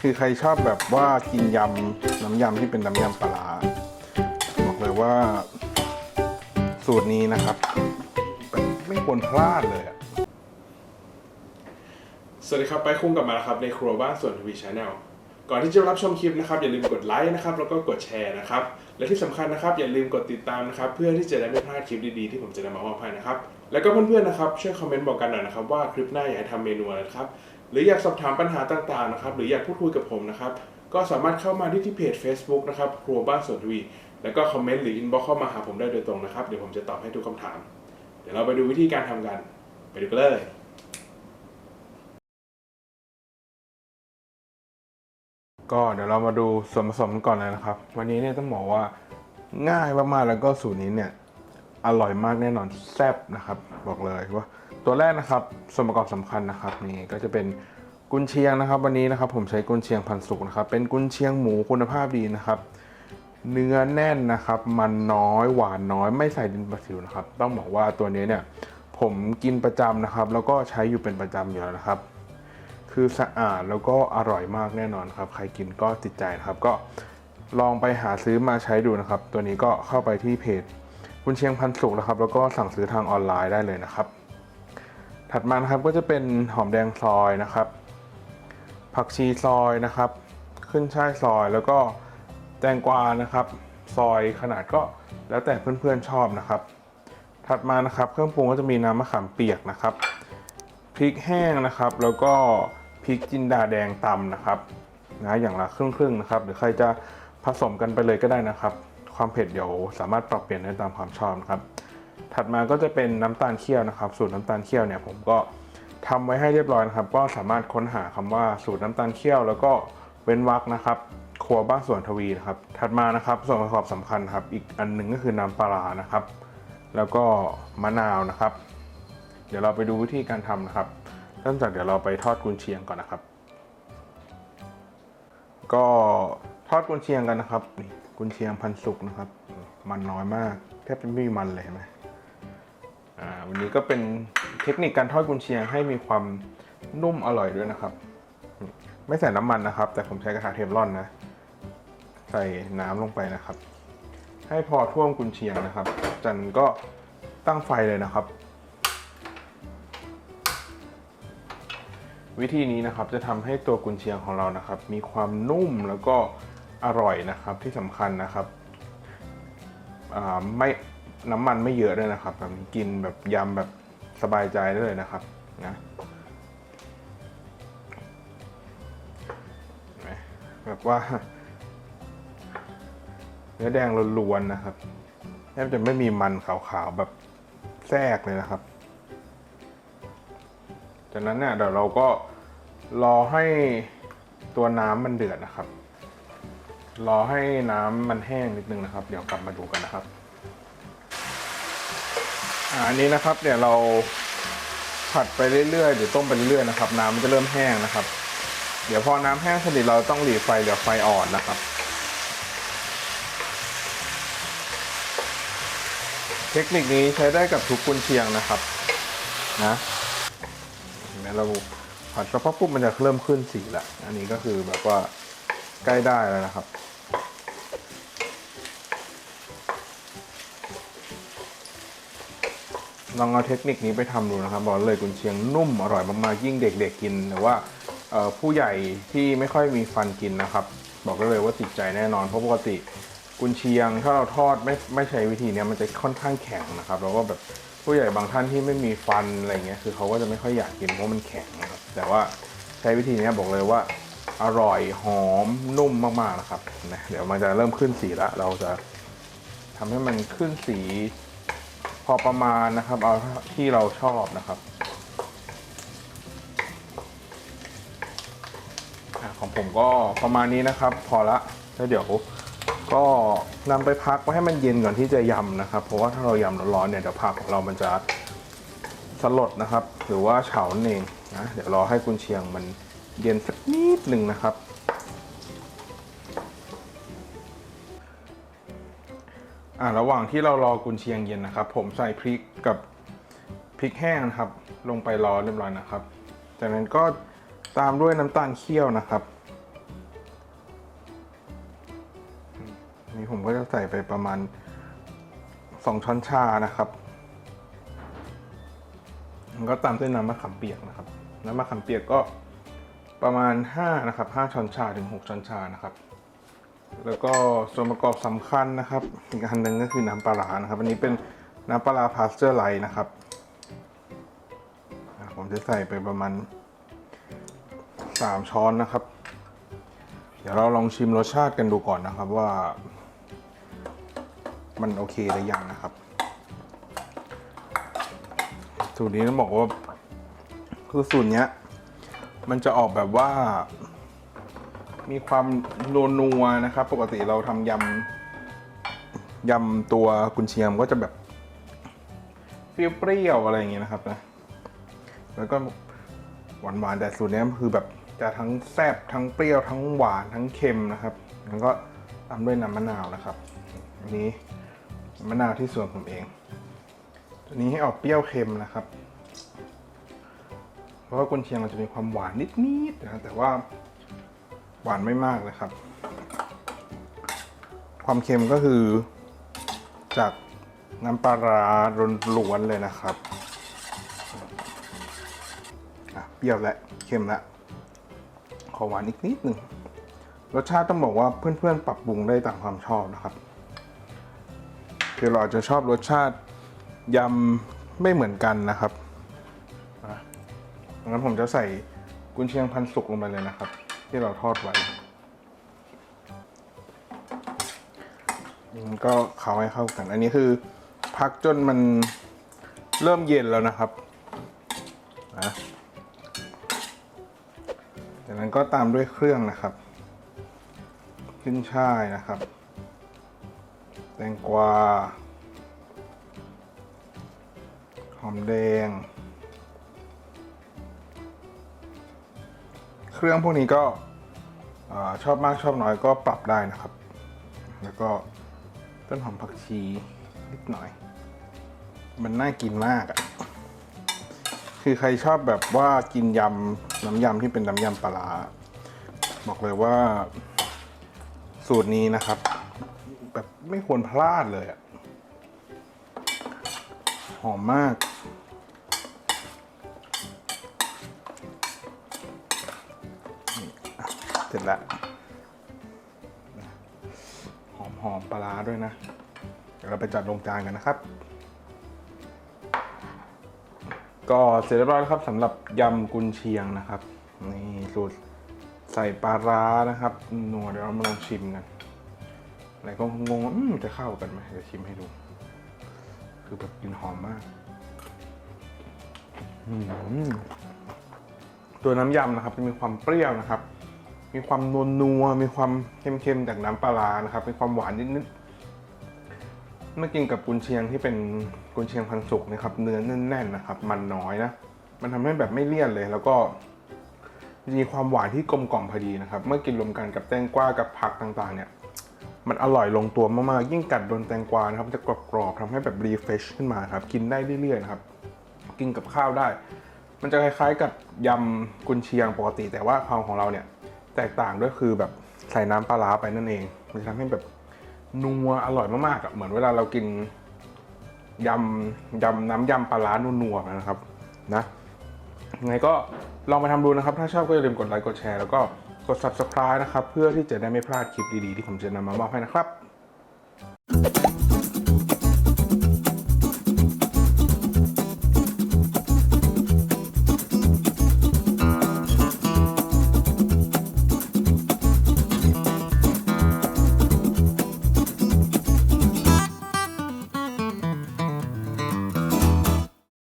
คือใครชอบแบบว่ากินยำน้ำยำที่เป็นน้ำยำปลาบอกเลยว่า สูตรนี้นะครับ ไม่ควรพลาดเลยสวัสดีครับ ไปคุ้งกลับมาแล้วครับในครัวบ้านส่วนทวีชาแนลก่อนที่จะรับชมคลิปนะครับอย่าลืมกดไลค์นะครับแล้วก็กดแชร์นะครับและที่สำคัญนะครับอย่าลืมกดติดตามนะครับเพื่อที่จะได้ไม่พลาดคลิปดีๆที่ผมจะนำมามอบให้นะครับแล้วก็เพื่อนๆนะครับช่วยคอมเมนต์บอกกันหน่อยนะครับว่าคลิปหน้าอยากให้ทำเมนูอะไรนะครับ หรืออยากสอบถามปัญหาต่างๆนะครับหรืออยากพูดคุยกับผมนะครับ ก็สามารถเข้ามาที่ที่เพจ Facebook นะครับครัวบ้านสวนทวี แล้วก็คอมเมนต์หรืออินบ็อกเข้ามาหาผมได้โดยตรงนะครับ เดี๋ยวผมจะตอบให้ทุกคำถาม เดี๋ยวเราไปดูวิธีการทำกัน ไปดูกันเลย ก็เดี๋ยวเรามาดูส่วนผสมก่อนเลยนะครับ วันนี้เนี่ยต้องบอกว่าง่ายมากๆแล้วก็สูตรนี้เนี่ย อร่อยมากแน่นอนแซ่บนะครับ บอกเลยว่า ตัวแรกนะครับส่วนประกอบสำคัญนะครับนี่ก็จะเป็นกุนเชียงนะครับ วันนี้นะครับ ผมใช้กุนเชียงพันสุกนะครับ เป็นกุนเชียงหมูคุณภาพดีนะครับ เนื้อแน่นนะครับ มันน้อยหวานน้อยไม่ใส่ดินประสิวนะครับ ต้องบอกว่าตัวนี้เนี่ยผมกินประจำนะครับ แล้วก็ใช้อยู่เป็นประจำอยู่แล้วนะครับ คือสะอาดแล้วก็อร่อยมากแน่นอนครับ ใครกินก็ติดใจนะครับ ก็ลองไปหาซื้อมาใช้ดูนะครับ ตัวนี้ก็เข้าไปที่เพจ คุณเชียงพันสุกนะครับ แล้วก็สั่งซื้อทางออนไลน์ได้เลยนะครับ ถัดมานะครับก็จะเป็นหอมแดงซอยนะครับ ผักชีซอยนะครับ ขึ้นช่ายซอยแล้วก็แตงกวานะครับ ซอยขนาดก็แล้วแต่เพื่อนๆชอบนะครับ ถัดมานะครับ เครื่องปรุงก็จะมีน้ำมะขามเปียกนะครับพริกแห้งนะครับ แล้วก็พริกจินดาแดงตำนะครับนะอย่างละครึ่งครึ่งๆนะครับหรือใครจะผสมกันไปเลยก็ได้นะครับ ความเผ็ดเดี๋ยวสามารถปรับเปลี่ยนได้ตามความชอบนะครับ ถัดมาก็จะเป็นน้ำตาลเคี่ยวนะครับ สูตรน้ำตาลเคี่ยวเนี่ยผมก็ทำไว้ให้เรียบร้อยนะครับ ก็สามารถค้นหาคำว่าสูตรน้ำตาลเคี่ยว แล้วก็เว้นวรรคนะครับ ครัวบ้านสวนทวีนะครับ ถัดมานะครับส่วนประกอบสำคัญครับ อีกอันหนึ่งก็คือน้ำปลาร้านะครับ แล้วก็มะนาวนะครับ เดี๋ยวเราไปดูวิธีการทำนะครับเริ่มจากเดี๋ยวเราไปทอดกุนเชียงก่อนนะครับ ก็ทอดกุนเชียงกันนะครับนี่ กุนเชียงพันสุกนะครับ มันน้อยมาก แทบจะไม่มีมันเลยเห็นไหมอ่าวันนี้ก็เป็นเทคนิคการทอดกุนเชียงให้มีความนุ่มอร่อยด้วยนะครับ ไม่ใส่น้ำมันนะครับ แต่ผมใช้กระทะเทฟลอนนะ ใส่น้ำลงไปนะครับ ให้พอท่วมกุนเชียงนะครับ จันก็ตั้งไฟเลยนะครับ วิธีนี้นะครับจะทำให้ตัวกุนเชียงของเรานะครับ มีความนุ่มแล้วก็ อร่อยนะครับที่สำคัญนะครับไม่น้ำมันไม่เยอะด้วยนะครับแบบกินแบบยำแบบสบายใจได้เลยนะครับนะแบบว่า เนื้อแดงล้วนๆนะครับแทบจะไม่มีมันขาวๆแบบแทรกเลยนะครับ จากนั้นเนี่ยเดี๋ยวเราก็รอให้ตัวน้ำมันเดือดนะครับ รอให้น้ำมันแห้งนิดนึงนะครับ เดี๋ยวกลับมาดูกันนะครับอันนี้นะครับเดี๋ยวเราผัดไปเรื่อยๆเดี๋ยวต้มไปเรื่อยๆนะครับ น้ำมันจะเริ่มแห้งนะครับ เดี๋ยวพอน้ำแห้งสนิทเราต้องหลีไฟเดี๋ยวไฟอ่อนนะครับ เทคนิคนี้ใช้ได้กับทุกกุนเชียงนะครับนะเห็นไหมเราผัดสักพักปุ๊บมันจะเริ่มขึ้นสีละอันนี้ก็คือแบบว่า ใกล้ได้แล้วนะครับ ลองเอาเทคนิคนี้ไปทำดูนะครับบอกเลยกุนเชียงนุ่มอร่อยมากๆยิ่งเด็กๆกินหรือว่าผู้ใหญ่ที่ไม่ค่อยมีฟันกินนะครับ บอกได้เลยว่าติดใจแน่นอนเพราะปกติกุนเชียงถ้าเราทอดไม่ไม่ใช้วิธีนี้มันจะค่อนข้างแข็งนะครับ แล้วก็แบบผู้ใหญ่บางท่านที่ไม่มีฟันอะไรเงี้ยคือเขาก็จะไม่ค่อยอยากกินเพราะมันแข็งนะครับแต่ว่าใช้วิธีนี้บอกเลยว่า อร่อยหอมนุ่มมากๆนะครับนะเดี๋ยวมันจะเริ่มขึ้นสีละเราจะทำให้มันขึ้นสีพอประมาณนะครับ เอาที่เราชอบนะครับของผมก็ประมาณนี้นะครับ พอละแล้วเดี๋ยวก็นำไปพักไว้ให้มันเย็นก่อนที่จะยำนะครับ เพราะว่าถ้าเรายำร้อนๆเนี่ยเดี๋ยวผักของเรามันจะสลดนะครับ หรือว่าเฉานั่นเองนะเดี๋ยวรอให้กุนเชียงมัน เย็นสักนิดหนึ่งนะครับ อ่าระหว่างที่เรารอกุนเชียงเย็นนะครับ ผมใส่พริกกับพริกแห้งนะครับ ลงไปรอเรียบร้อยนะครับ จากนั้นก็ตามด้วยน้ำตาลเคี่ยวนะครับนี่ผมก็จะใส่ไปประมาณสองช้อนชานะครับก็ตามด้วยน้ำมะขามเปียกนะครับ น้ำมะขามเปียกก็ ประมาณ5นะครับ5ช้อนชาถึง 6ช้อนชานะครับ แล้วก็ส่วนประกอบสำคัญนะครับอีกอันหนึ่งก็คือน้ำปลาร้านะครับ อันนี้เป็นน้ำปลาพาสเจอร์ไลท์นะครับ ผมจะใส่ไปประมาณ 3 ช้อนนะครับ เดี๋ยวเราลองชิมรสชาติกันดูก่อนนะครับว่า มันโอเคหรือยังนะครับ สูตรนี้ต้องบอกว่าคือสูตรเนี้ย มันจะออกแบบว่า มีความนัวนัวๆนะครับ ปกติเราทำยำยำตัวกุนเชียงก็จะแบบเปรี้ยวๆอะไรอย่างเงี้ยนะครับนะ แล้วก็หวานๆแต่สูตรเนี้ยคือแบบจะทั้งแซ่บทั้งเปรี้ยวทั้งหวานทั้งเค็มนะครับแล้วก็ตามด้วยน้ำมะนาวนะครับอันนี้มะนาวที่สวนผมเอง ตัวนี้ให้ออกเปรี้ยวเค็มนะครับ ราะว่ากุนเชียงเราจะมีความหวานนิดๆนะแต่ว่าหวานไม่มากเลยครับ ความเค็มก็คือ จากน้ำปลาร้าล้วนๆเลยนะครับเปรี้ยวและเค็มละขอหวานอีกนิดหนึ่งรสชาติต้องบอกว่าเพื่อนๆ ปรับปรุงได้ตามความชอบนะครับ คือเราอาจจะชอบรสชาติยำไม่เหมือนกันนะครับ งั้นผมจะใส่กุนเชียงพันสุกลงไปเลยนะครับ ที่เราทอดไว้มันก็เขาให้เข้ากัน อันนี้คือพักจนมันเริ่มเย็นแล้วนะครับนะจากนั้นก็ตามด้วยเครื่องนะครับ ขึ้นช่ายนะครับ แตงกวา หอมแดง รื่องพวกนี้ก็ชอบมากชอบน้อยก็ปรับได้นะครับ แล้วก็ต้นหอมผักชีนิดหน่อย มันน่ากินมากอะ่ะคือใครชอบแบบว่ากินยำน้ำยำที่เป็นน้ำยำปลาร้าบอกเลยว่าสูตรนี้นะครับ แบบไม่ควรพลาดเลยอะหอมมาก เสร็จแล้วหอมหอมปลาร้าด้วยนะ เดี๋ยวเราไปจัดลงจานกันนะครับ ก็เสร็จเรียบร้อยแล้วครับสำหรับยำกุนเชียงนะครับ นี่สูตรใส่ปลาร้านะครับนัวเดี๋ยวเรามาลองชิมกันอะไรก็งงว่าอืมจะเข้ากันไหมเดี๋ยวชิมให้ดู คือแบบกลิ่นหอมมากอืมตัวน้ำยำนะครับจะมีความเปรี้ยวนะครับ มีความนวลนัวมีความเค็มๆจากน้ำปลานะครับมีความหวานนิดๆเมื่อกินกับกุนเชียงที่เป็นกุนเชียงพันสุกนะครับ เนื้อแน่นๆนะครับ มันน้อยนะมันทำให้แบบไม่เลี่ยนเลย แล้วก็มีความหวานที่กลมกล่อมพอดีนะครับ เมื่อกินรวมกันกับแตงกวากับผักต่างๆ เนี่ย มันอร่อยลงตัวมากๆยิ่งกัดโดนแตงกวานะครับจะกรอบๆทำให้แบบรีเฟชขึ้นมาครับกินได้เรื่อยๆนะครับกินกับข้าวได้ มันจะคล้ายๆกับยำกุนเชียงปกติ แต่ว่าความของเราเนี่ย แตกต่างด้วยคือแบบใส่น้ำปลาร้าไปนั่นเอง มันจะทำให้แบบนัวอร่อยมากๆอะเหมือนเวลาเรากินยำยำน้ำยำปลาร้านัวๆนะครับนะไงก็ลองไปทำดูนะครับ ถ้าชอบก็อย่าลืมกดไลค์กดแชร์แล้วก็กด subscribe นะครับ เพื่อที่จะได้ไม่พลาดคลิปดีๆ ที่ผมจะนำมามอบให้นะครับ